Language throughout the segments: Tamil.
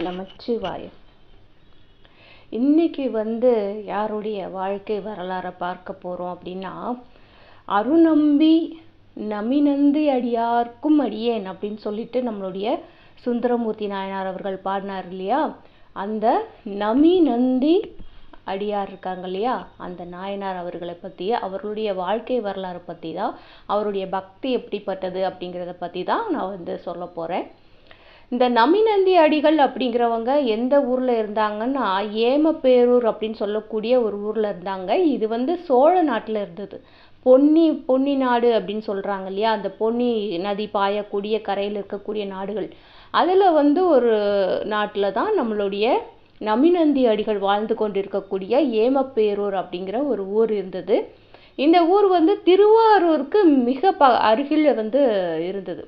நமச்சிவாயம் இன்னைக்கு வந்து யாருடைய வாழ்க்கை வரலாறை பார்க்க போகிறோம் அப்படின்னா அருநம்பி நமிநந்தி அடியார்க்கும் அடியேன் அப்படின்னு சொல்லிட்டு நம்மளுடைய சுந்தரமூர்த்தி நாயனார் அவர்கள் பாடினார் இல்லையா? அந்த நமி நந்தி அடியார் இருக்காங்க இல்லையா? அந்த நாயனார் அவர்களை பற்றி அவர்களுடைய வாழ்க்கை வரலாறு பற்றி தான் அவருடைய பக்தி எப்படிப்பட்டது அப்படிங்கிறத பற்றி தான் நான் வந்து சொல்ல போகிறேன் இந்த நமிநந்தி அடிகள் அப்படிங்கிறவங்க எந்த ஊரில் இருந்தாங்கன்னா ஏமப்பேரூர் அப்படின்னு சொல்லக்கூடிய ஒரு ஊரில் இருந்தாங்க. இது வந்து சோழ நாட்டில் இருந்தது. பொன்னி பொன்னி நாடு அப்படின்னு சொல்கிறாங்க இல்லையா? அந்த பொன்னி நதி பாயக்கூடிய கரையில் இருக்கக்கூடிய நாடுகள். அதில் வந்து ஒரு நாட்டில் தான் நம்மளுடைய நமிநந்தி அடிகள் வாழ்ந்து கொண்டிருக்கக்கூடிய ஏமப்பேரூர் அப்படிங்கிற ஒரு ஊர் இருந்தது. இந்த ஊர் வந்து திருவாரூருக்கு மிக ப அருகில் வந்து இருந்தது.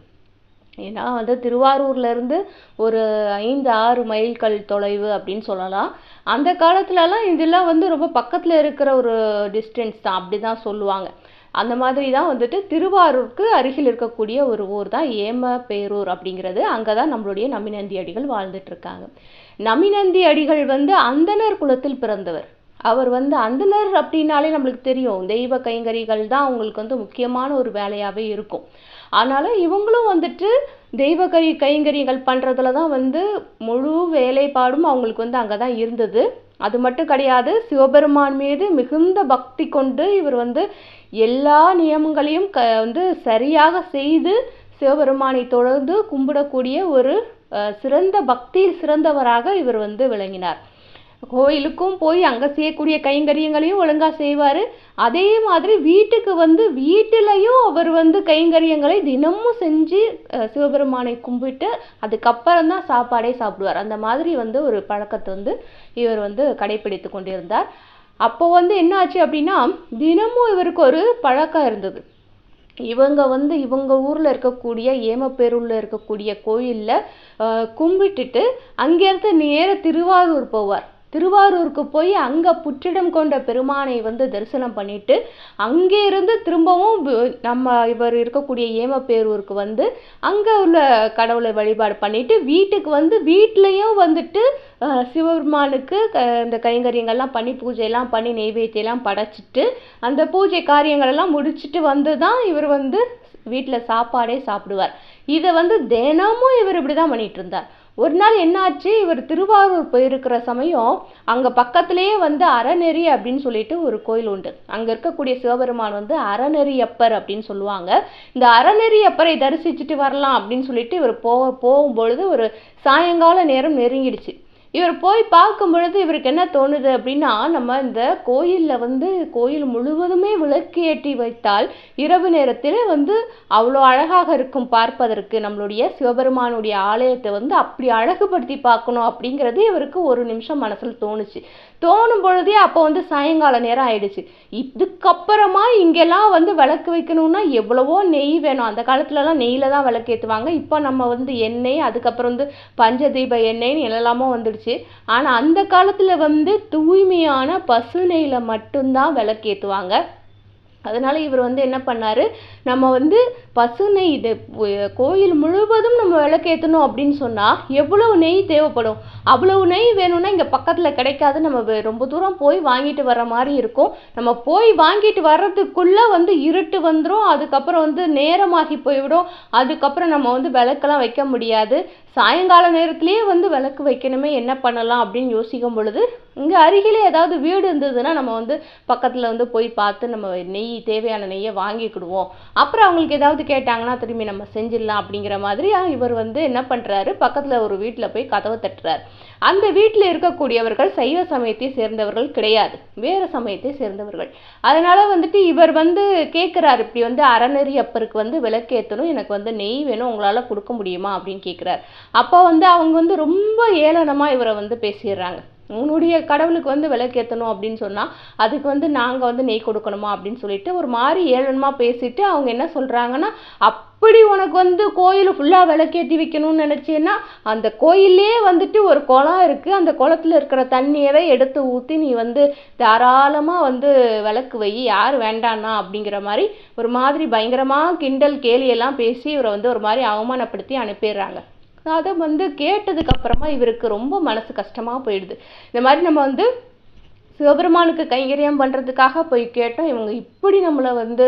ஏன்னா வந்து திருவாரூர்லேருந்து ஒரு ஐந்து ஆறு மைல்கள் தொலைவு அப்படின்னு சொல்லலாம். அந்த காலத்துலலாம் இதெல்லாம் வந்து ரொம்ப பக்கத்தில் இருக்கிற ஒரு டிஸ்டன்ஸ் தான். அப்படி தான் சொல்லுவாங்க. அந்த மாதிரி தான் வந்துட்டு திருவாரூருக்கு அருகில் இருக்கக்கூடிய ஒரு ஊர் தான் ஏமபேரூர் அப்படிங்கிறது. அங்கே தான் நம்மளுடைய நமிநந்தி அடிகள் வாழ்ந்துட்டு இருக்காங்க நமிநந்தி அடிகள் வந்து அந்தனர் குலத்தில் பிறந்தவர். அவர் வந்து அந்தனர் அப்படின்னாலே நம்மளுக்கு தெரியும். தெய்வ கைங்கரிகள் தான் அவங்களுக்கு வந்து முக்கியமான ஒரு வேலையாகவே இருக்கும். அதனால் இவங்களும் வந்துட்டு தெய்வ கை கைங்கரியங்கள் பண்ணுறதுல தான் வந்து முழு வேலைப்பாடும் அவங்களுக்கு வந்து அங்கே தான் இருந்தது. அது மட்டும் கிடையாது சிவபெருமான் மீது மிகுந்த பக்தி கொண்டு இவர் வந்து எல்லா நியமங்களையும் க வந்து சரியாக செய்து சிவபெருமானை தொடர்ந்து கும்பிடக்கூடிய ஒரு சிறந்த பக்தியில் சிறந்தவராக இவர் வந்து விளங்கினார். கோயிலுக்கும் போய் அங்கே செய்யக்கூடிய கைங்கரியங்களையும் ஒழுங்காக செய்வார். அதே மாதிரி வீட்டுக்கு வந்து வீட்டிலையும் அவர் வந்து கைங்கரியங்களை தினமும் செஞ்சு சிவபெருமானை கும்பிட்டு அதுக்கப்புறம் தான் சாப்பாடே சாப்பிடுவார். அந்த மாதிரி வந்து ஒரு பழக்கத்தை வந்து இவர் வந்து கடைபிடித்து கொண்டிருந்தார். அப்போ வந்து என்ன ஆச்சு அப்படின்னா தினமும் இவருக்கு ஒரு பழக்கம் இருந்தது. இவங்க வந்து இவங்க ஊரில் இருக்கக்கூடிய ஏமப்பேரூரில் இருக்கக்கூடிய கோயிலில் கும்பிட்டுட்டு அங்கேருந்து நேர திருவாரூர் போவார். திருவாரூருக்கு போய் அங்கே புற்றிடம் கொண்ட பெருமானை வந்து தரிசனம் பண்ணிட்டு அங்கே இருந்து திரும்பவும் நம்ம இவர் இருக்கக்கூடிய ஏமப்பேரூருக்கு வந்து அங்கே உள்ள கடவுளை வழிபாடு பண்ணிட்டு வீட்டுக்கு வந்து வீட்லேயும் வந்துட்டு சிவபெருமானுக்கு இந்த கைங்கரியங்கள்லாம் பண்ணி பூஜையெல்லாம் பண்ணி நெய்வேத்தியெல்லாம் படைச்சிட்டு அந்த பூஜை காரியங்களெல்லாம் முடிச்சுட்டு வந்து தான் இவர் வந்து வீட்டில் சாப்பாடே சாப்பிடுவார். இதை வந்து தினமும் இவர் இப்படி தான் பண்ணிகிட்டு இருந்தார். ஒரு நாள் என்னாச்சு? இவர் திருவாரூர் போயிருக்கிற சமயம் அங்கே பக்கத்துலேயே வந்து அறநெறி அப்படின்னு சொல்லிட்டு ஒரு கோயில் உண்டு. அங்கே இருக்கக்கூடிய சிவபெருமான் வந்து அறநெறியப்பர் அப்படின்னு சொல்லுவாங்க. இந்த அறநெறியப்பரை தரிசிச்சுட்டு வரலாம் அப்படின்னு சொல்லிட்டு இவர் போக போகும்பொழுது ஒரு சாயங்கால நேரம் நெருங்கிடுச்சு. இவர் போய் பார்க்கும் பொழுது இவருக்கு என்ன தோணுது அப்படின்னா நம்ம இந்த கோயிலில் வந்து கோயில் முழுவதுமே விளக்கு ஏற்றி வைத்தால் இரவு நேரத்தில் வந்து அவ்வளோ அழகாக இருக்கும் பார்ப்பதற்கு நம்மளுடைய சிவபெருமானுடைய ஆலயத்தை வந்து அப்படி அழகுபடுத்தி பார்க்கணும் அப்படிங்கிறது இவருக்கு ஒரு நிமிஷம் மனசில் தோணுச்சு. தோணும் பொழுதே அப்போ வந்து சாயங்கால நேரம் ஆயிடுச்சு. இதுக்கப்புறமா இங்கெல்லாம் வந்து விளக்கு வைக்கணும்னா எவ்வளவோ நெய் வேணும். அந்த காலத்துலலாம் நெய்யில் தான் விளக்கு ஏற்றுவாங்க இப்போ நம்ம வந்து எண்ணெய் அதுக்கப்புறம் வந்து பஞ்சதீப எண்ணெய்னு எல்லாமோ வந்துடுச்சு. ஆனால் அந்த காலத்தில் வந்து தூய்மையான பசு நெய்யில் மட்டும்தான் விளக்கு ஏற்றுவாங்க அதனால் இவர் வந்து என்ன பண்ணார்? நம்ம வந்து பசு நெய் இது கோயில் முழுவதும் நம்ம விளக்கேற்றணும் அப்படின்னு சொன்னால் எவ்வளவு நெய் தேவைப்படும்? அவ்வளவு நெய் வேணும்னா இங்கே பக்கத்தில் கிடைக்காது. நம்ம ரொம்ப தூரம் போய் வாங்கிட்டு வர மாதிரி இருக்கும். நம்ம போய் வாங்கிட்டு வர்றதுக்குள்ளே வந்து இருட்டு வந்துடும் அதுக்கப்புறம் வந்து நேரமாகி போய்விடும். அதுக்கப்புறம் நம்ம வந்து விளக்கெல்லாம் வைக்க முடியாது. சாயங்கால நேரத்துலேயே வந்து விளக்கு வைக்கணுமே என்ன பண்ணலாம் அப்படின்னு யோசிக்கும் பொழுது இங்கே அருகிலே ஏதாவது வீடு இருந்ததுன்னா நம்ம வந்து பக்கத்தில் வந்து போய் பார்த்து நம்ம நெய் தேவையான நெய்யை வாங்கிக்கிடுவோம். அப்புறம் அவங்களுக்கு ஏதாவது கேட்டாங்கன்னா திரும்பி நம்ம செஞ்சிடலாம் அப்படிங்கிற மாதிரி இவர் வந்து என்ன பண்ணுறாரு பக்கத்தில் ஒரு வீட்டில் போய் கதவை தட்டுறாரு. அந்த வீட்டில் இருக்கக்கூடியவர்கள் சைவ சமயத்தை சேர்ந்தவர்கள் கிடையாது. வேறு சமயத்தை சேர்ந்தவர்கள். அதனால் வந்துட்டு இவர் வந்து கேட்குறாரு இப்படி வந்து அறநெறி அப்பருக்கு வந்து விளக்கேற்றணும் எனக்கு வந்து நெய் வேணும் உங்களால் கொடுக்க முடியுமா அப்படின்னு கேட்குறாரு அப்போ வந்து அவங்க வந்து ரொம்ப ஏளனமாக இவரை வந்து பேசிடுறாங்க. உன்னுடைய கடவுளுக்கு வந்து விளக்கேற்றணும் அப்படின்னு சொன்னால் அதுக்கு வந்து நாங்கள் வந்து நெய் கொடுக்கணுமா அப்படின்னு சொல்லிட்டு ஒரு மாதிரி ஏளனமாக பேசிட்டு அவங்க என்ன சொல்கிறாங்கன்னா அப்படி உனக்கு வந்து கோயில் ஃபுல்லாக விளக்கேற்றி வைக்கணும்னு நினச்சேன்னா அந்த கோயிலே வந்துட்டு ஒரு குளம் இருக்குது அந்த குளத்துல இருக்கிற தண்ணியவே எடுத்து ஊற்றி நீ வந்து தாராளமாக வந்து விளக்கு வை. யார் வேண்டாண்ணா? அப்படிங்கிற மாதிரி ஒரு மாதிரி பயங்கரமாக கிண்டல் கேலியெல்லாம் பேசி இவரை வந்து ஒரு மாதிரி அவமானப்படுத்தி அனுப்பிடுறாங்க. அதை வந்து கேட்டதுக்கு அப்புறமா இவருக்கு ரொம்ப மனசு கஷ்டமாக போயிடுது. இந்த மாதிரி நம்ம வந்து சிவபெருமானுக்கு கைங்கரியம் பண்ணுறதுக்காக போய் கேட்டோம் இவங்க இப்படி நம்மளை வந்து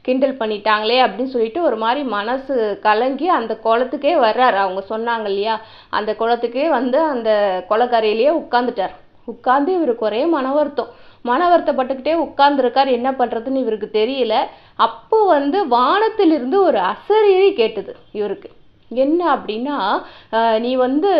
கிண்டல் பண்ணிட்டாங்களே அப்படின்னு சொல்லிட்டு ஒரு மாதிரி மனசு கலங்கி அந்த குளத்துக்கே வர்றாரு. அவங்க சொன்னாங்க இல்லையா? அந்த குளத்துக்கே வந்து அந்த குளக்கரையிலேயே உட்காந்துட்டார் உட்காந்து இவருக்கு ஒரே மன வருத்தம். மன வருத்தப்பட்டுக்கிட்டே உட்கார்ந்துருக்கார். என்ன பண்ணுறதுன்னு இவருக்கு தெரியல. அப்போ வந்து வானத்திலிருந்து ஒரு அசரீரி கேட்டது இவருக்கு. என்ன அப்படின்னா நீ வந்து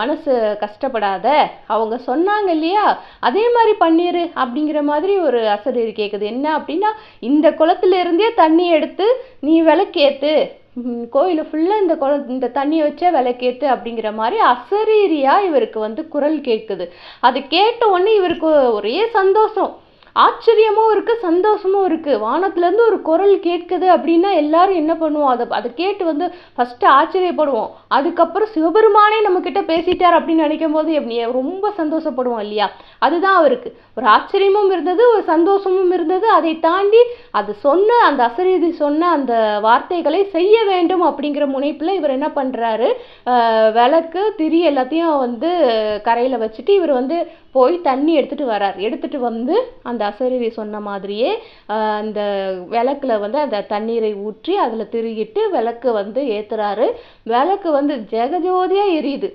மனசு கஷ்டப்படாத. அவங்க சொன்னாங்க இல்லையா? அதே மாதிரி பண்ணிடு அப்படிங்கிற மாதிரி ஒரு அசரீர் கேட்குது என்ன அப்படின்னா இந்த குளத்துலேருந்தே தண்ணி எடுத்து நீ விளக்கேத்து. கோயில் கோயிலு ஃபுல்லாக இந்த குள இந்த தண்ணியை வச்சே விளக்கேத்து அப்படிங்கிற மாதிரி அசரீரியாக இவருக்கு வந்து குரல் கேட்குது அது கேட்ட உடனே இவருக்கு ஒரே சந்தோஷம். ஆச்சரியமும் இருக்குது சந்தோஷமும் இருக்குது வானத்துலேருந்து ஒரு குரல் கேட்குது அப்படின்னா எல்லாரும் என்ன பண்ணுவோம்? அதை அதை கேட்டு வந்து ஃபஸ்ட்டு ஆச்சரியப்படுவோம். அதுக்கப்புறம் சிவபெருமானே நம்மக்கிட்ட பேசிட்டார் அப்படின்னு நினைக்கும் போது எப்படி ரொம்ப சந்தோஷப்படுவோம் இல்லையா? அதுதான் அவருக்கு. ஒரு ஆச்சரியமும் இருந்தது ஒரு சந்தோஷமும் இருந்தது. அதை தாண்டி அது சொன்ன அந்த அசரீதி சொன்ன அந்த வார்த்தைகளை செய்ய வேண்டும் அப்படிங்கிற முனைப்பில் இவர் என்ன பண்ணுறாரு விளக்கு திரி எல்லாத்தையும் வந்து கரையில் வச்சுட்டு இவர் வந்து போய் தண்ணி எடுத்துகிட்டு வரார் எடுத்துகிட்டு வந்து அந்த அசரீரி சொன்ன மாதிரியே ஆஹ் அந்த விளக்குல வந்து அந்த தண்ணீரை ஊற்றி அதுல திருகிட்டு விளக்கு வந்து ஏத்துறாரு. விளக்கு வந்து ஜெகஜோதியா எரியுது.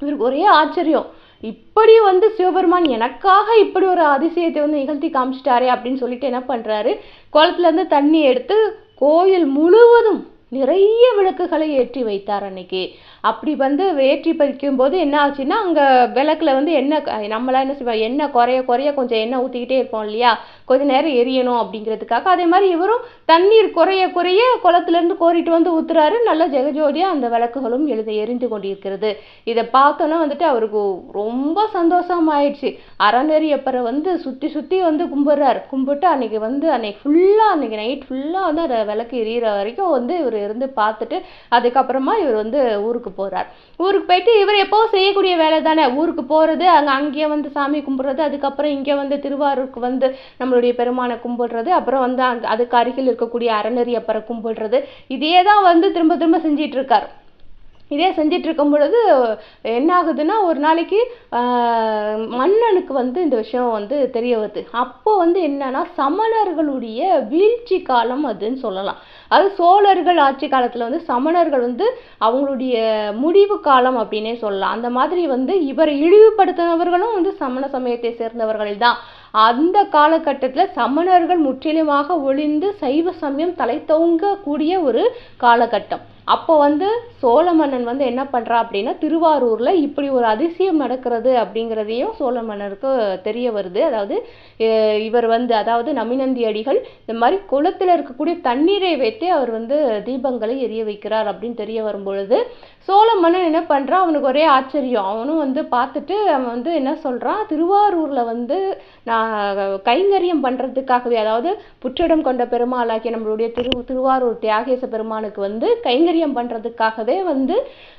இவருக்கு ஒரே ஆச்சரியம். இப்படி வந்து சிவபெருமான் எனக்காக இப்படி ஒரு அதிசயத்தை வந்து நிகழ்த்தி காமிச்சிட்டாரே அப்படின்னு சொல்லிட்டு என்ன பண்றாரு? குளத்துல இருந்து தண்ணி எடுத்து கோயில் முழுவதும் நிறைய விளக்குகளை ஏற்றி வைத்தார் அன்னைக்கு. அப்படி வந்து ஏற்றி போது என்ன ஆச்சுன்னா அங்கே விளக்குல வந்து எண்ணெய் நம்மளாம் என்ன செய்வோம் எண்ணெய் குறைய குறைய கொஞ்சம் எண்ணெய் ஊற்றிக்கிட்டே இருப்போம் இல்லையா? கொஞ்ச நேரம் எரியணும் அப்படிங்கிறதுக்காக. அதே மாதிரி இவரும் தண்ணீர் குறைய குறைய குளத்துல இருந்து கோரிட்டு வந்து ஊத்துறாரு. நல்ல ஜெகஜோடியாக அந்த விளக்குகளும் எழுத எரிந்து கொண்டிருக்கிறது. இதை பார்த்தோன்னா வந்துட்டு அவருக்கு ரொம்ப சந்தோஷமாயிடுச்சு. அறநெறியப்பரை வந்து சுற்றி சுற்றி வந்து கும்பிட்றார். கும்பிட்டு அன்னைக்கு வந்து அன்னைக்கு ஃபுல்லாக அன்னைக்கு நைட் ஃபுல்லாக வந்து அந்த விளக்கு எரியிற வரைக்கும் வந்து இவர் இருந்து பார்த்துட்டு அதுக்கப்புறமா இவர் வந்து ஊருக்கு போகிறார் ஊருக்கு போயிட்டு இவர் எப்போ செய்யக்கூடிய வேலை தானே? ஊருக்கு போகிறது அங்கே அங்கேயே வந்து சாமி கும்பிட்றது அதுக்கப்புறம் இங்கே வந்து திருவாரூருக்கு வந்து நம்மளுடைய பெருமானை கும்பிடுறது அப்புறம் வந்து அங்கே அதுக்கு அருகில் இருக்கக்கூடிய அறநெறியப்பரை கும்பிடுறது. இதே தான் வந்து திரும்ப திரும்ப செஞ்சிட்ருக்கார். இதே செஞ்சிட்டு இருக்கும் பொழுது என்ன ஆகுதுன்னா ஒரு நாளைக்கு மன்னனுக்கு வந்து இந்த விஷயம் வந்து தெரிய வருது. அப்போ வந்து என்னன்னா சமணர்களுடைய வீழ்ச்சி காலம் அதுன்னு சொல்லலாம். அது சோழர்கள் ஆட்சி காலத்தில் வந்து சமணர்கள் வந்து அவங்களுடைய முடிவு காலம் அப்படின்னே சொல்லலாம். அந்த மாதிரி வந்து இவரை இழிவுபடுத்தினவர்களும் வந்து சமண சமயத்தை சேர்ந்தவர்கள் தான். அந்த காலகட்டத்தில் சமணர்கள் முற்றிலுமாக ஒழிந்து சைவ சமயம் தலைத்தோங்க கூடிய ஒரு காலகட்டம். அப்போ வந்து சோழ மன்னன் வந்து என்ன பண்ணுறா அப்படின்னா திருவாரூரில் இப்படி ஒரு அதிசயம் நடக்கிறது அப்படிங்கிறதையும் சோழ மன்னருக்கு தெரிய வருது. அதாவது இவர் வந்து அதாவது நமிநந்தி அடிகள் இந்த மாதிரி குளத்தில் இருக்கக்கூடிய தண்ணீரை வைத்தே அவர் வந்து தீபங்களை எரிய வைக்கிறார் அப்படின்னு தெரிய வரும் பொழுது சோழ மன்னன் என்ன பண்ணுறான் அவனுக்கு ஒரே ஆச்சரியம். அவனும் வந்து பார்த்துட்டு அவன் வந்து என்ன சொல்கிறான் திருவாரூரில் வந்து நான் கைங்கரியம் பண்ணுறதுக்காகவே அதாவது புற்றிடம் கொண்ட பெருமாளாகிய நம்மளுடைய திரு திருவாரூர் தியாகேச பெருமானுக்கு வந்து கைங்கரியம் பண்றதுக்காகவே வந்து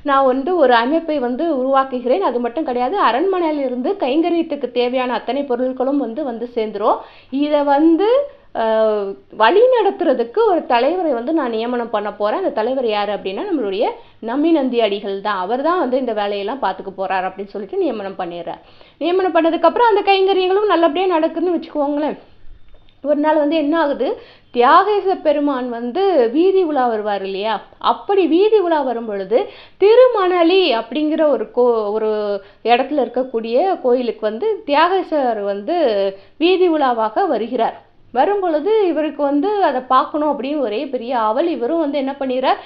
நான் வந்து ஒரு அமைப்பை வந்து உருவாக்குகிறேன். அது மட்டும் கிடையாது அரண்மனையிலிருந்து கைங்கரியத்துக்கு தேவையான அத்தனை பொருட்களும் வந்து வந்து சேர்ந்துரும். இதை வந்து வழி நடத்துறதுக்கு ஒரு தலைவரை வந்து நான் நியமனம் பண்ண போகிறேன் அந்த தலைவர் யார் அப்படின்னா நம்மளுடைய நம்பிநந்தி அடிகள் தான். அவர் தான் வந்து இந்த வேலையெல்லாம் பார்த்துக்க போகிறார் அப்படின்னு சொல்லிட்டு நியமனம் பண்ணிடுறார். நியமனம் பண்ணதுக்கு அப்புறம் அந்த கைங்கரியங்களும் நல்லபடியாக நடக்குதுன்னு வச்சுக்கோங்களேன். ஒரு நாள் வந்து என்ன ஆகுது? தியாகேச பெருமான் வந்து வீதி உலா வருவார் இல்லையா? அப்படி வீதி உலா வரும் பொழுது திருமணலி அப்படிங்கிற ஒரு கோ ஒரு இடத்துல இருக்கக்கூடிய கோயிலுக்கு வந்து தியாகேசர் வந்து வீதி உலாவாக வருகிறார். வரும்பொழுது இவருக்கு வந்து அதை பார்க்கணும் அப்படின்னு ஒரே பெரிய அவள் இவரும் வந்து என்ன பண்ணிடுறார்?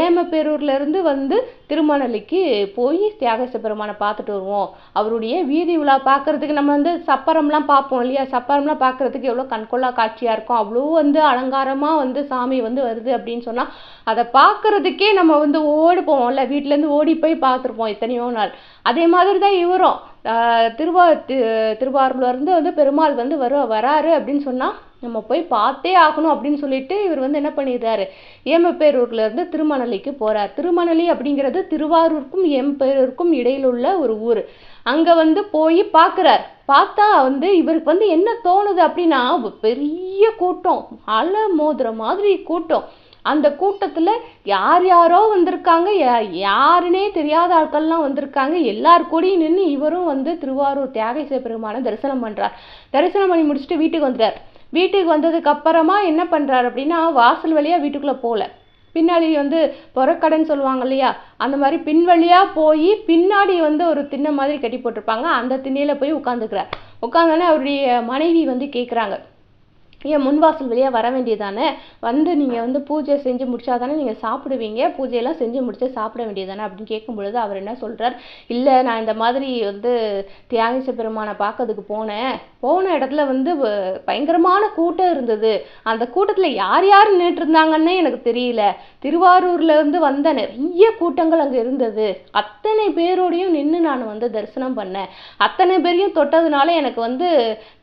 ஏமப்பேரூர்லேருந்து வந்து திருமணலிக்கு போய் தியாகச பெருமானை பார்த்துட்டு வருவோம். அவருடைய வீதி உலா பார்க்கறதுக்கு நம்ம வந்து சப்பரம்லாம் பார்ப்போம் இல்லையா? சப்பரம்லாம் பார்க்குறதுக்கு எவ்வளோ கண்கொள்ளா காட்சியாக இருக்கும். அவ்வளோ வந்து அலங்காரமாக வந்து சாமி வந்து வருது அப்படின்னு சொன்னால் அதை பார்க்குறதுக்கே நம்ம வந்து ஓடி போவோம்ல வீட்டிலேருந்து ஓடி போய் பார்த்துருப்போம் எத்தனையோ நாள். அதே மாதிரி தான் இவரும் திருவா திருவாரூர்லேருந்து வந்து பெருமாள் வந்து வர வராரு அப்படின்னு சொன்னால் நம்ம போய் பார்த்தே ஆகணும் அப்படின்னு சொல்லிட்டு இவர் வந்து என்ன பண்ணிடுறாரு? ஏமப்பேரூர்ல இருந்து திருமணலிக்கு போகிறார் திருமணலி அப்படிங்கிறது திருவாரூருக்கும் ஏம்பேரூருக்கும் இடையில் உள்ள ஒரு ஊர். அங்கே வந்து போய் பார்க்குறார். பார்த்தா வந்து இவருக்கு வந்து என்ன தோணுது அப்படின்னா பெரிய கூட்டம் அலை மோதுற மாதிரி கூட்டம். அந்த கூட்டத்தில் யார் யாரோ வந்திருக்காங்க. யா- யாருன்னே தெரியாத ஆட்கள்லாம் வந்திருக்காங்க. எல்லார் கூடயும் நின்று இவரும் வந்து திருவாரூர் தியாகேச பெருமானை தரிசனம் பண்ணுறார் தரிசனம் பண்ணி முடிச்சுட்டு வீட்டுக்கு வந்துட்டார். வீட்டுக்கு வந்ததுக்கு அப்புறமா என்ன பண்ணுறாரு அப்படின்னா வாசல் வழியாக வீட்டுக்குள்ளே போகல பின்னாடி வந்து புறக்கடைன்னு சொல்லுவாங்க இல்லையா? அந்த மாதிரி பின்வழியாக போய் பின்னாடி வந்து ஒரு திண்ணை மாதிரி கட்டி போட்டிருப்பாங்க. அந்த திண்ணையில் போய் உட்காந்துக்கிறார் உட்காந்தோன்னே அவருடைய மனைவி வந்து கேட்குறாங்க ஏன் முன்வாசல் வழியாக வர வேண்டியதானே? வந்து நீங்கள் வந்து பூஜை செஞ்சு முடிச்சா தானே நீங்கள் சாப்பிடுவீங்க. பூஜையெல்லாம் செஞ்சு முடிச்சு சாப்பிட வேண்டியதானே அப்படின்னு கேட்கும் பொழுது அவர் என்ன சொல்கிறார் இல்லை நான் இந்த மாதிரி வந்து தியாகேச பெருமானை பார்க்கறதுக்கு போனேன். போன இடத்துல வந்து பயங்கரமான கூட்டம் இருந்தது. அந்த கூட்டத்தில் யார் யார் நின்றுட்டு இருந்தாங்கன்னே எனக்கு தெரியல. திருவாரூர்லேருந்து வந்த நிறைய கூட்டங்கள் அங்கே இருந்தது. அத்தனை பேரோடையும் நின்று நான் வந்து தரிசனம் பண்ணேன். அத்தனை பேரையும் தொட்டதுனால எனக்கு வந்து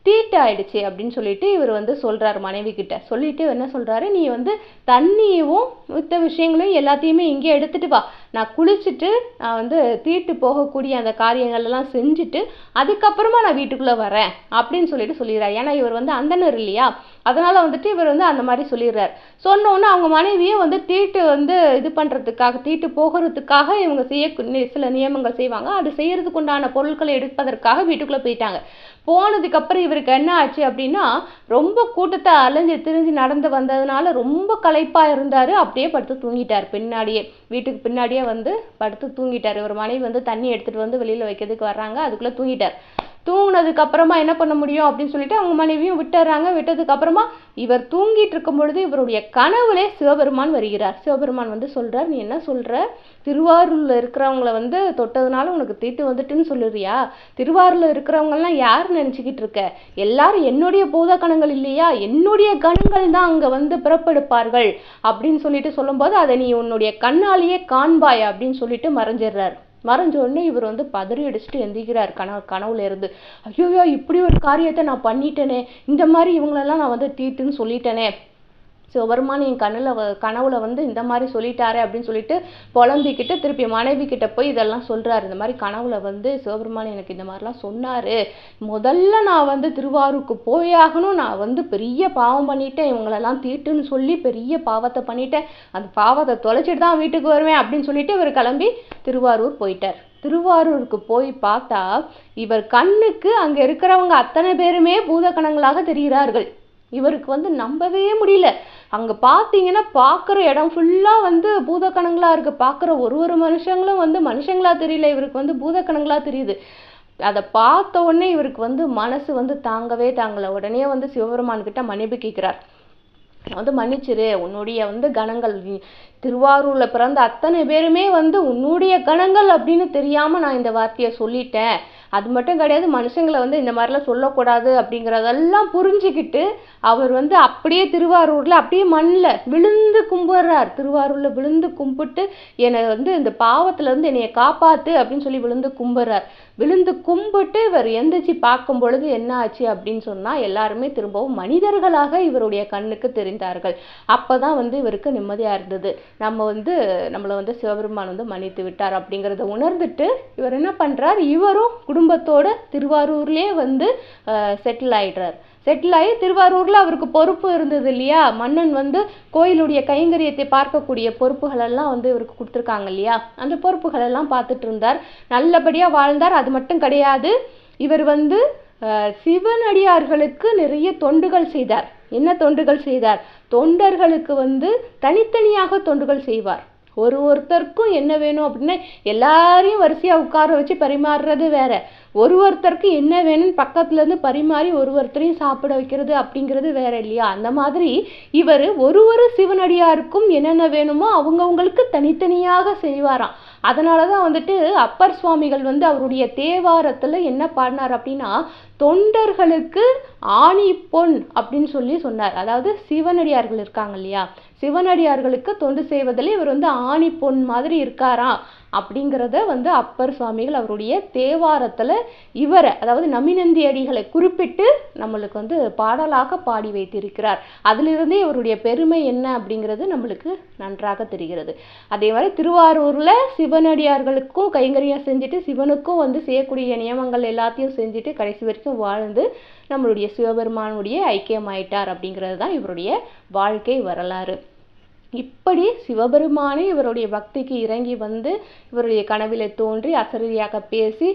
தீட்டு ஆயிடுச்சு அப்படின்னு சொல்லிட்டு இவர் வந்து சொல்கிறார் மனைவி கிட்ட. சொல்லிட்டு என்ன சொல்கிறாரு நீ வந்து தண்ணியவும் மித்த விஷயங்களையும் எல்லாத்தையுமே இங்கே எடுத்துட்டு வா. நான் குளிச்சுட்டு நான் வந்து தீட்டு போகக்கூடிய அந்த காரியங்கள்லாம் செஞ்சுட்டு அதுக்கப்புறமா நான் வீட்டுக்குள்ளே வரேன் அப்படின்னு சொல்லிட்டு சொல்லிடுறாரு. ஏன்னா இவர் வந்து அந்தனர் இல்லையா? அதனால் வந்துட்டு இவர் வந்து அந்த மாதிரி சொல்லிடுறாரு. சொன்னோன்னே அவங்க மனைவியும் வந்து தீட்டு வந்து இது பண்ணுறதுக்காக தீட்டு போகிறதுக்காக இவங்க செய்ய சில நியமங்கள் செய்வாங்க. அது செய்கிறதுக்கு உண்டான பொருட்களை எடுப்பதற்காக வீட்டுக்குள்ளே போயிட்டாங்க. போனதுக்கப்புறம் இவருக்கு என்ன ஆச்சு அப்படின்னா ரொம்ப கூட்டத்தை அலைஞ்சு திரிஞ்சு நடந்து வந்ததுனால ரொம்ப களைப்பாக இருந்தார். அப்படியே படுத்து தூங்கிட்டார். பின்னாடியே வீட்டுக்கு பின்னாடியே வந்து படுத்து தூங்கிட்டார். இவர் மனைவி வந்து தண்ணி எடுத்துகிட்டு வந்து வெளியில் வைக்கிறதுக்கு வர்றாங்க. அதுக்குள்ளே தூங்கிட்டார். தூங்கினதுக்கு அப்புறமா என்ன பண்ண முடியும் அப்படின்னு சொல்லிட்டு அவங்க மனைவியும் விட்டுறாங்க. விட்டதுக்கு அப்புறமா இவர் தூங்கிட்டு இருக்கும் பொழுது இவருடைய கனவுலே சிவபெருமான் வருகிறார். சிவபெருமான் வந்து சொல்றார் நீ என்ன சொல்ற? திருவாரூர்ல இருக்கிறவங்கள வந்து தொட்டதுனால உனக்கு தீட்டு வந்துட்டுன்னு சொல்லுறியா? திருவாரூர்ல இருக்கிறவங்கலாம் யார் நினைச்சுக்கிட்டு இருக்க? எல்லாரும் என்னுடைய பூத கணங்கள் இல்லையா? என்னுடைய கணங்கள் தான் அங்க வந்து பிறப்பெடுப்பார்கள். அப்படின்னு சொல்லிட்டு சொல்லும்போது அதை நீ உன்னுடைய கண்ணாலேயே காண்பாய் அப்படின்னு சொல்லிட்டு மறைஞ்சிடுறாரு. மறைஞ்ச உடனே இவர் வந்து பதறி அடிச்சுட்டு எந்திரிக்கிறார் கனவு கனவுலேருந்து ஐயோயோ ஐயோ இப்படி ஒரு காரியத்தை நான் பண்ணிட்டேனே. இந்த மாதிரி இவங்களெல்லாம் நான் வந்து தீட்டுன்னு சொல்லிட்டேனே. சிவபெருமான் என் கண்ணில் கனவுல வந்து இந்த மாதிரி சொல்லிட்டாரு அப்படின்னு சொல்லிட்டு புலம்பிக்கிட்டு திருப்பி மனைவி கிட்ட போய் இதெல்லாம் சொல்றாரு. இந்த மாதிரி கனவுல வந்து சிவபெருமான் எனக்கு இந்த மாதிரிலாம் சொன்னாரு. முதல்ல நான் வந்து திருவாரூருக்கு போயாகணும் நான் வந்து பெரிய பாவம் பண்ணிட்டேன். இவங்களெல்லாம் தீட்டுன்னு சொல்லி பெரிய பாவத்தை பண்ணிட்டேன். அந்த பாவத்தை தொலைச்சிட்டு தான் வீட்டுக்கு வருவேன் அப்படின்னு சொல்லிட்டு இவர் கிளம்பி திருவாரூர் போயிட்டார். திருவாரூருக்கு போய் பார்த்தா இவர் கண்ணுக்கு அங்க இருக்கிறவங்க அத்தனை பேருமே பூதகணங்களாக தெரிகிறார்கள். இவருக்கு வந்து நம்பவே முடியல. அங்கே பார்த்தீங்கன்னா பார்க்குற இடம் ஃபுல்லாக வந்து பூதக்கணங்களாக இருக்குது பார்க்குற ஒரு ஒரு மனுஷங்களும் வந்து மனுஷங்களா தெரியல. இவருக்கு வந்து பூதக்கணங்களாக தெரியுது. அதை பார்த்த உடனே இவருக்கு வந்து மனசு வந்து தாங்கவே தாங்கலை. உடனே வந்து சிவபெருமான் கிட்ட மன்னிப்பு கேட்குறார் வந்து மன்னிச்சிரு. உன்னுடைய வந்து கணங்கள் திருவாரூரில் பிறந்த அத்தனை பேருமே வந்து உன்னுடைய கணங்கள் அப்படின்னு தெரியாமல் நான் இந்த வார்த்தையை சொல்லிட்டேன். அது மட்டும் கிடையாது மனுஷங்களை வந்து இந்த மாதிரிலாம் சொல்லக்கூடாது அப்படிங்கிறதெல்லாம் புரிஞ்சுக்கிட்டு அவர் வந்து அப்படியே திருவாரூரில் அப்படியே மண்ணில் விழுந்து கும்பிட்றார். திருவாரூரில் விழுந்து கும்பிட்டு என்னை வந்து இந்த பாவத்துல என்னையை காப்பாற்று அப்படின்னு சொல்லி விழுந்து கும்பிட்றார். விழுந்து கும்பிட்டு இவர் எந்திரிச்சு பார்க்கும் பொழுது என்ன ஆச்சு அப்படின்னு சொன்னால் எல்லாருமே திரும்பவும் மனிதர்களாக இவருடைய கண்ணுக்கு தெரிந்தார்கள். அப்போ தான் வந்து இவருக்கு நிம்மதியாக இருந்தது. நம்ம வந்து நம்மளை வந்து சிவபெருமான் வந்து மன்னித்து விட்டார் அப்படிங்கிறத உணர்ந்துட்டு இவர் என்ன பண்ணுறார் இவரும் குடும்பத்தோட திருவாரூர்லேயே வந்து செட்டில் ஆகிடுறார் செட்டில் ஆகி திருவாரூரில் அவருக்கு பொறுப்பு இருந்தது இல்லையா? மன்னன் வந்து கோயிலுடைய கைங்கரியத்தை பார்க்கக்கூடிய பொறுப்புகளெல்லாம் வந்து இவருக்கு கொடுத்துருக்காங்க இல்லையா? அந்த பொறுப்புகளெல்லாம் பார்த்துட்டு இருந்தார். நல்லபடியாக வாழ்ந்தார். அது மட்டும் கிடையாது. இவர் வந்து சிவனடியார்களுக்கு நிறைய தொண்டுகள் செய்தார். என்ன தொண்டுகள் செய்தார்? தொண்டர்களுக்கு வந்து தனித்தனியாக தொண்டுகள் செய்வார். ஒரு ஒருத்தருக்கும் என்ன வேணும் அப்படின்னா எல்லாரையும் வரிசையாக உட்கார வச்சு பரிமாறுறது வேற. ஒரு ஒருத்தருக்கு என்ன வேணும்னு பக்கத்துலேருந்து பரிமாறி ஒரு ஒருத்தரையும் சாப்பிட வைக்கிறது அப்படிங்கிறது வேற இல்லையா? அந்த மாதிரி இவர் ஒரு ஒரு சிவனடியாருக்கும் என்னென்ன வேணுமோ அவங்கவுங்களுக்கு தனித்தனியாக செய்வாராம். அதனாலதான் வந்துட்டு அப்பர் சுவாமிகள் வந்து அவருடைய தேவாரத்தில் என்ன பாடினார் அப்படின்னா தொண்டர்களுக்கு ஆணி பொன் அப்படின்னு சொல்லி சொன்னார். அதாவது சிவனடியார்கள் இருக்காங்க இல்லையா? சிவனடியார்களுக்கு தொண்டு செய்வதில் இவர் வந்து ஆணி பொன் மாதிரி இருக்காரா? அப்படிங்கிறத வந்து அப்பர் சுவாமிகள் அவருடைய தேவாரத்தில் இவரை அதாவது நமினந்தி அடிகளை குறிப்பிட்டு நம்மளுக்கு வந்து பாடலாக பாடி வைத்திருக்கிறார். அதிலிருந்தே இவருடைய பெருமை என்ன அப்படிங்கிறது நம்மளுக்கு நன்றாக தெரிகிறது. அதே மாதிரி திருவாரூரில் சிவனடியார்களுக்கும் கைங்கரியம் செஞ்சுட்டு சிவனுக்கும் வந்து செய்யக்கூடிய நியமங்கள் எல்லாத்தையும் செஞ்சுட்டு கடைசி வரைக்கும் வாழ்ந்து நம்மளுடைய சிவபெருமானுடைய ஐக்கியமாயிட்டார் அப்படிங்கிறது தான் இவருடைய வாழ்க்கை வரலாறு. இப்படி சிவபெருமானே இவருடைய பக்திக்கு இறங்கி வந்து இவருடைய கனவிலே தோன்றி அசரதியாக பேசி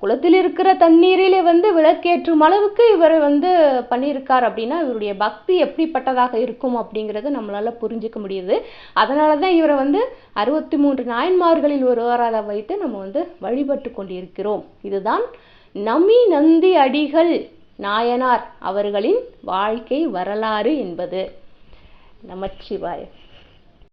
குளத்தில் இருக்கிற தண்ணீரிலே வந்து விளக்கேற்றும் அளவுக்கு இவர் வந்து பண்ணியிருக்கார் அப்படின்னா இவருடைய பக்தி எப்படிப்பட்டதாக இருக்கும் அப்படிங்கிறத நம்மளால புரிஞ்சுக்க முடியுது. அதனால தான் இவரை வந்து அறுபத்தி மூன்று நாயன்மார்களில் ஒருவராக வைத்து நம்ம வந்து வழிபட்டு கொண்டிருக்கிறோம். இதுதான் நமி நந்தி அடிகள் நாயனார் அவர்களின் வாழ்க்கை வரலாறு என்பது. நமச்சிவாய.